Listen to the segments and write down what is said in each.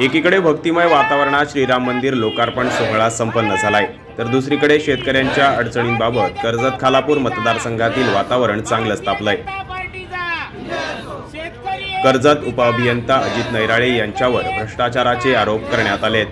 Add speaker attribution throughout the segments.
Speaker 1: एकीकडे भक्तिमय वातावरणात श्रीराम मंदिर लोकार्पण सोहळा संपन्न झालाय तर दुसरीकडे शेतकऱ्यांच्या अडचणींबाबत कर्जत खालापूर मतदारसंघातील वातावरण चांगलंच तापलंय कर्जत उपअभियंता अजित नैराळे यांच्यावर भ्रष्टाचाराचे आरोप करण्यात आलेत.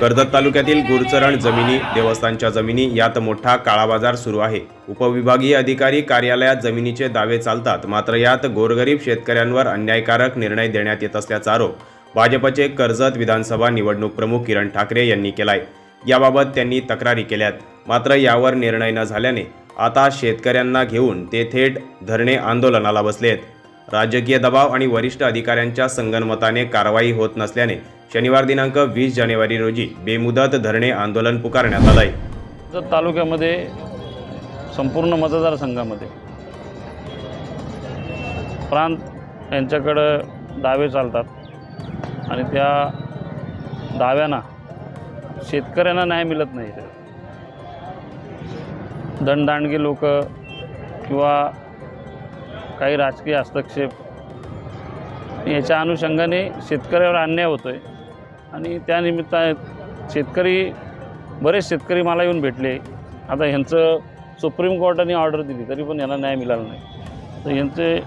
Speaker 1: कर्जत तालुक्यातील गुरचरण जमिनी देवस्थानच्या जमिनी यात मोठा काळाबाजार सुरू आहे. उपविभागीय अधिकारी कार्यालयात जमिनीचे दावे चालतात मात्र यात गोरगरीब शेतकऱ्यांवर अन्यायकारक निर्णय देण्यात येत असल्याचा आरोप भाजपचे कर्जत विधानसभा निवडणूक प्रमुख किरण ठाकरे यांनी केलाय. याबाबत त्यांनी तक्रारी केल्यात. मात्र यावर निर्णय न झाल्याने आता शेतकऱ्यांना घेऊन ते थेट धरणे आंदोलनाला बसलेत. राजकीय दबाव आणि वरिष्ठ अधिकाऱ्यांच्या संगनमताने कारवाई होत नसल्याने शनिवार दिनांक वीस जानेवारी रोजी बेमुदत धरणे आंदोलन पुकारण्यात आलंय.
Speaker 2: जत तालुक्यामध्ये संपूर्ण मतदारसंघामध्ये प्रांत यांच्याकडं दावे चालतात आणि त्या दाव्यांना शेतकऱ्यांना न्याय मिळत नाही. दणदांडगे लोक किंवा काही राजकीय हस्तक्षेप. याच्या अनुषंगाने शेतकऱ्यावर अन्याय होतो आहे आणि त्यानिमित्ताने शेतकरी बरेच शेतकरी मला येऊन भेटले. आता ह्यांचं सुप्रीम कोर्टाने ऑर्डर दिली तरी पण यांना न्याय मिळाला नाही. तर यांचे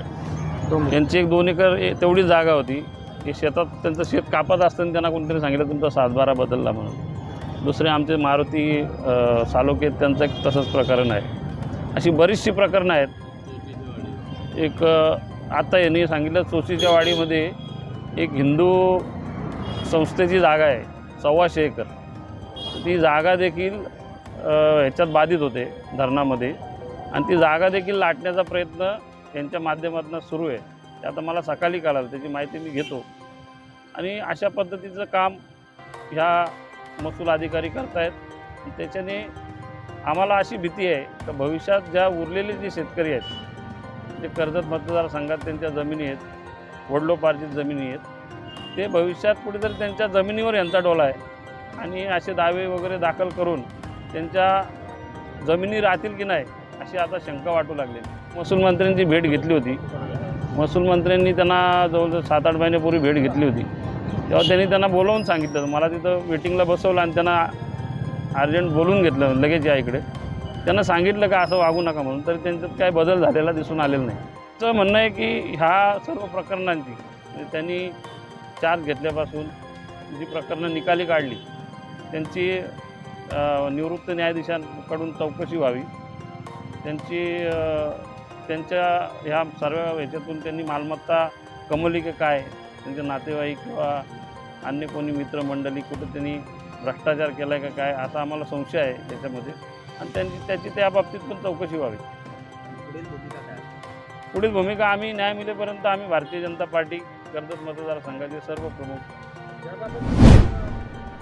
Speaker 2: यांची एक दोन एकर ए- तेवढी जागा होती. की शेतात त्यांचं शेत कापत असताना त्यांना कोणतरी सांगितलं तुमचा सातबारा बदलला म्हणून. दुसरे आमचे मारुती सालोकेत सालोके त्यांचं एक तसंच प्रकरण आहे. अशी बरीचशी प्रकरणं आहेत. एक आता यांनी सांगितलं चोशीच्या वाडीमध्ये एक हिंदू संस्थेची जागा आहे सव्वाशे एकर. ती जागा देखील ह्याच्यात बाधित होते धरणामध्ये. आणि ती जागा देखील लाटण्याचा प्रयत्न यांच्या माध्यमातून सुरू आहे. ते आता मला सकाळी कळालं त्याची माहिती मी घेतो. आणि अशा पद्धतीचं काम ह्या महसूल अधिकारी करतायत. त्याच्याने आम्हाला अशी भीती आहे का भविष्यात ज्या उरलेले जे शेतकरी आहेत ते कर्जत मतदारसंघात त्यांच्या जमिनी आहेत वडलोपार्जित जमिनी आहेत. ते भविष्यात कुठेतरी त्यांच्या जमिनीवर यांचा डोला आहे. आणि असे दावे वगैरे दाखल करून त्यांच्या जमिनी राहतील की नाही अशी आता शंका वाटू लागली. महसूल मंत्र्यांची भेट घेतली होती. महसूल मंत्र्यांनी त्यांना जवळजवळ सात आठ महिन्यापूर्वी भेट घेतली होती. तेव्हा त्यांनी त्यांना बोलवून सांगितलं. मला तिथं वेटिंगला बसवलं आणि त्यांना अर्जंट बोलून घेतलं लगेच या इकडे. त्यांना सांगितलं का असं वागू नका म्हणून तरी त्यांच्यात काय बदल झालेला दिसून आलेला नाही. तर म्हणणं आहे की ह्या सर्व प्रकरणांची म्हणजे त्यांनी चार्ज घेतल्यापासून जी प्रकरणं निकाली काढली त्यांची निवृत्त न्यायाधीशांकडून चौकशी व्हावी. त्यांची त्यांच्या ह्या सर्व ह्याच्यातून त्यांनी मालमत्ता कमवली की काय त्यांचे नातेवाईक किंवा अन्य कोणी मित्रमंडळी कुठं त्यांनी भ्रष्टाचार केला आहे का काय असा आम्हाला संशय आहे त्याच्यामध्ये आणि त्यांची त्याची त्या बाबतीत पण चौकशी व्हावी. पुढील भूमिका आम्ही न्याय मिळेपर्यंत आम्ही भारतीय जनता पार्टी कर्जत मतदारसंघाचे सर्व प्रमुख.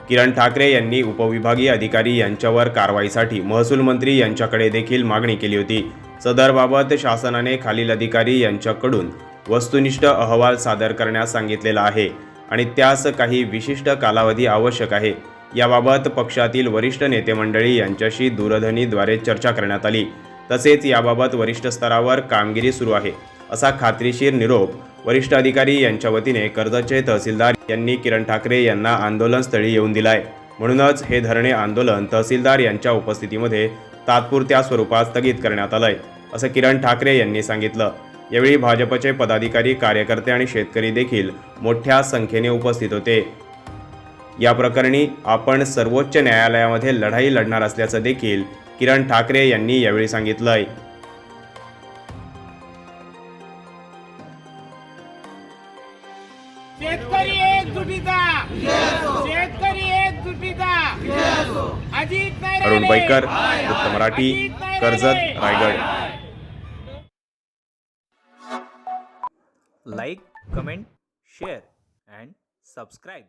Speaker 1: किरण ठाकरे यांनी उपविभागीय अधिकारी यांच्यावर कारवाईसाठी महसूल मंत्री यांच्याकडे देखील मागणी केली होती. सदरबाबत शासनाने खालील अधिकारी यांच्याकडून वस्तुनिष्ठ अहवाल सादर करण्यास सांगितलेला आहे आणि त्यास काही विशिष्ट कालावधी आवश्यक आहे. याबाबत पक्षातील वरिष्ठ नेते मंडळी यांच्याशी दूरध्वनीद्वारे चर्चा करण्यात आली. तसेच याबाबत वरिष्ठ स्तरावर कामगिरी सुरू आहे असा खात्रीशीर निरोप वरिष्ठ अधिकारी यांच्या वतीने कर्जतचे तहसीलदार यांनी किरण ठाकरे यांना आंदोलनस्थळी येऊन दिलाय. म्हणूनच हे धरणे आंदोलन तहसीलदार यांच्या उपस्थितीमध्ये तात्पुरत्या स्वरूपात स्थगित करण्यात आलंय असं किरण ठाकरे यांनी सांगितलं. यावेळी भाजपचे पदाधिकारी कार्यकर्ते आणि शेतकरी देखील मोठ्या संख्येने उपस्थित होते. या प्रकरणी आपण सर्वोच्च न्यायालयामध्ये लढाई लढणार असल्याचं देखील किरण ठाकरे यांनी यावेळी
Speaker 3: सांगितलं आहे
Speaker 1: अरुण बैकर गुप्त Marathi Karjat Raigad.
Speaker 4: Like comment share and subscribe